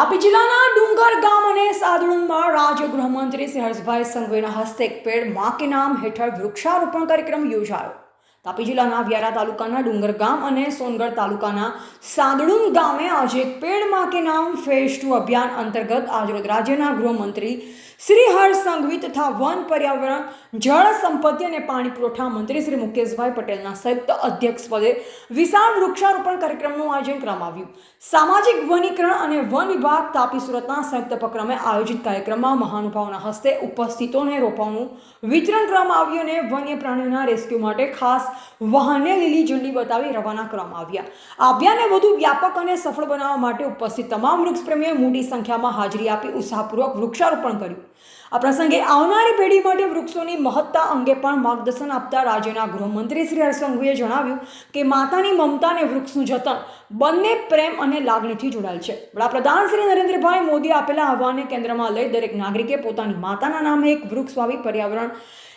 તાપી જિલ્લાના ડુંગર ગામ અને સાદડુંમાં રાજ્ય ગૃહમંત્રી શ્રી હર્ષભાઈ સંઘવીના હસ્તે એક પેડ મા કે નામ હેઠળ વૃક્ષારોપણ કાર્યક્રમ યોજાયો. તાપી જિલ્લાના વ્યારા તાલુકાના ડુંગર ગામ અને સોનગઢ તાલુકાના સાદડુન ગામે આજે એક પેડમાં કે નામ ફેઝ ટુ અભિયાન અંતર્ગત આજરોજ રાજ્યના ગૃહમંત્રી શ્રી હર્ષ સંઘવી તથા વન પર્યાવરણ, જળ સંપત્તિ અને પાણી પુરવઠા મંત્રી શ્રી મુકેશભાઈ પટેલના સંયુક્ત અધ્યક્ષપદે વિશાળ વૃક્ષારોપણ કાર્યક્રમનું આયોજન કરવામાં આવ્યું. સામાજિક વનીકરણ અને વન વિભાગ તાપી સુરતના સંયુક્ત ઉપક્રમે આયોજિત કાર્યક્રમમાં મહાનુભાવોના હસ્તે ઉપસ્થિતોને રોપાઓનું વિતરણ કરવામાં આવ્યું અને વન્ય પ્રાણીઓના રેસ્ક્યુ માટે ખાસ વાહને લીલી ઝંડી બતાવી રવાના કરવામાં આવ્યા. આ અભિયાનને વધુ વ્યાપક અને સફળ બનાવવા માટે ઉપસ્થિત તમામ વૃક્ષપ્રેમીઓએ મોટી સંખ્યામાં હાજરી આપી ઉત્સાહપૂર્વક વૃક્ષારોપણ કર્યું. આ પ્રસંગે આવનારી પેઢી માટે વૃક્ષોની મહત્તા અંગે પણ માર્ગદર્શન આપતા રાજ્યના ગૃહમંત્રી શ્રી હર્ષસંઘવીએ જણાવ્યું કે માતાની મમતા અને વૃક્ષનું જતન બંને પ્રેમ અને લાગણીથી જોડાયેલ છે. વડાપ્રધાન શ્રી નરેન્દ્રભાઈ મોદી આપેલા આહવાનને કેન્દ્રમાં લઈ દરેક નાગરિકે પોતાની માતાના નામે એક વૃક્ષ વાવી પર્યાવરણ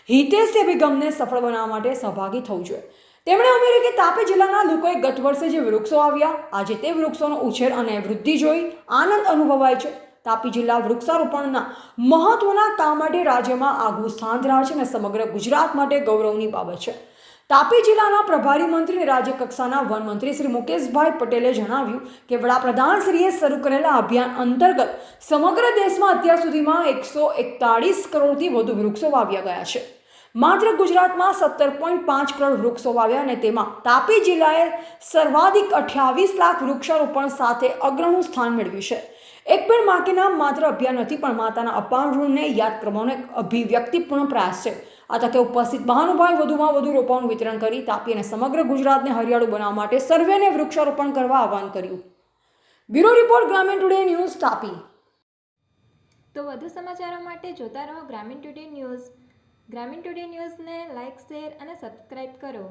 હિતેશ અભિગમને સફળ બનાવવા માટે સહભાગી થવું જોઈએ. તેમણે ઉમેર્યું કે તાપી જિલ્લાના લોકોએ ગત વર્ષે જે વૃક્ષો આવ્યા આજે તે વૃક્ષોનો ઉછેર અને વૃદ્ધિ જોઈ આનંદ અનુભવાય છે. તાપી જિલ્લા વૃક્ષારોપણના મહત્વના કામ માટે રાજ્યમાં આગવું સ્થાન ધરાવે છે અને સમગ્ર ગુજરાત માટે ગૌરવની બાબત છે. તાપી જિલ્લાના પ્રભારી મંત્રી અને રાજ્ય કક્ષાના શ્રી મુકેશભાઈ પટેલે જણાવ્યું કે વડાપ્રધાનશ્રીએ શરૂ કરેલા અભિયાન અંતર્ગત સમગ્ર દેશમાં અત્યાર સુધીમાં એકસો એકતાળીસ કરોડથી વધુ વૃક્ષો વાવ્યા ગયા છે. માત્ર ગુજરાતમાં સત્તર પોઈન્ટ પાંચ કરોડ વૃક્ષો વાવ્યા અને તેમાં તાપી જિલ્લાએ સર્વાધિક અઠ્યાવીસ લાખ વૃક્ષારોપણ સાથે અગ્રણું સ્થાન મેળવ્યું છે. એક પણ માં નામ માત્ર અભિયાન નથી, પણ માતાના અપાર ઋણને યાદ કરવાનો એક અભિવ્યક્તિપૂર્ણ પ્રયાસ છે. આ તકે ઉપસ્થિત મહાનુભાવે વધુમાં વધુ રોપાઓનું વિતરણ કરી તાપી અને સમગ્ર ગુજરાતને હરિયાળું બનાવવા માટે સર્વેને વૃક્ષારોપણ કરવા આહવાન કર્યું. Bureau report, Gramin today news Tapi. તો વધુ સમાચારો માટે જોતા રહો Gramin today news. Gramin today ન્યૂઝને લાઇક શેર અને સબસ્ક્રાઇબ કરો.